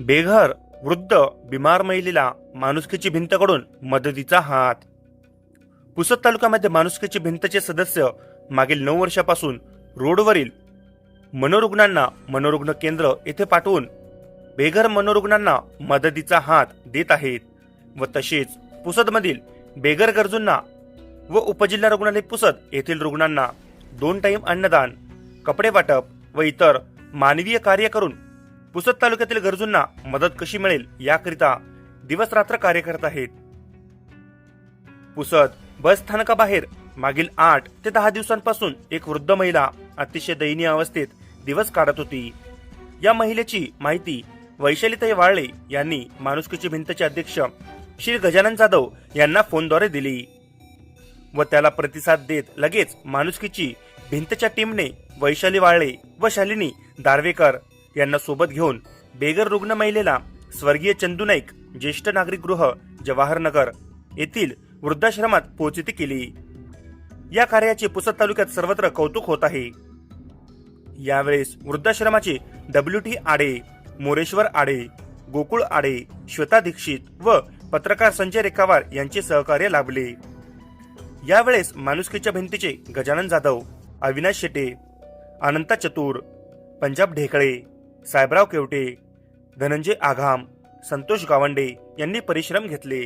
बेघर वृद्ध बिमार महिलेला माणुसकीची भिंतकडून मदतीचा हात. पुसद तालुक्यामध्ये माणुसकीची भिंतचे सदस्य मागील नऊ वर्षापासून रोडवरील मनोरुग्णांना मनोरुग्ण केंद्र येथे पाठवून बेघर मनोरुग्णांना मदतीचा हात देत आहेत व तसेच पुसदमधील बेघर गरजूंना व उपजिल्हा रुग्णालय पुसद येथील रुग्णांना दोन टाईम अन्नदान कपडे वाटप व इतर मानवीय कार्य करून पुसद तालुक्यातील गरजूंना मदत कशी मिळेल याकरिता दिवस रात्र कार्य करत आहेत. पुसद बस स्थानकाबाहेर मागील आठ ते दहा दिवसांपासून एक वृद्ध महिला अतिशय दयनीय अवस्थेत दिवस काढत होती. या महिलेची माहिती वैशालीताई वाळले यांनी माणुसकीची भिंतचे अध्यक्ष श्री गजानन जाधव यांना फोनद्वारे दिली. व त्याला प्रतिसाद देत लगेच माणुसकीची भिंतच्या टीमने वैशाली वाळले व शालिनी दार्वेकर यांना सोबत घेऊन बेगर रुग्ण महिलेला स्वर्गीय चंदू नाईक ज्येष्ठ नागरिक गृह जवाहरनगर येथील वृद्धाश्रमात पोहोचती केली. या कार्याचे पुसद तालुक्यात सर्वत्र कौतुक होत आहे. यावेळेस वृद्धाश्रमाचे डब्ल्यू टी आडे मोरेश्वर आडे गोकुळ आडे श्वेता दीक्षित व पत्रकार संजय रेखावार यांचे सहकार्य लाभले. यावेळेस माणुसकीच्या भिंतीचे गजानन जाधव अविनाश शेटे अनंता चतुर पंजाब ढेकळे साहेबराव केवटे धनंजय आघाम संतोष गावंडे यांनी परिश्रम घेतले.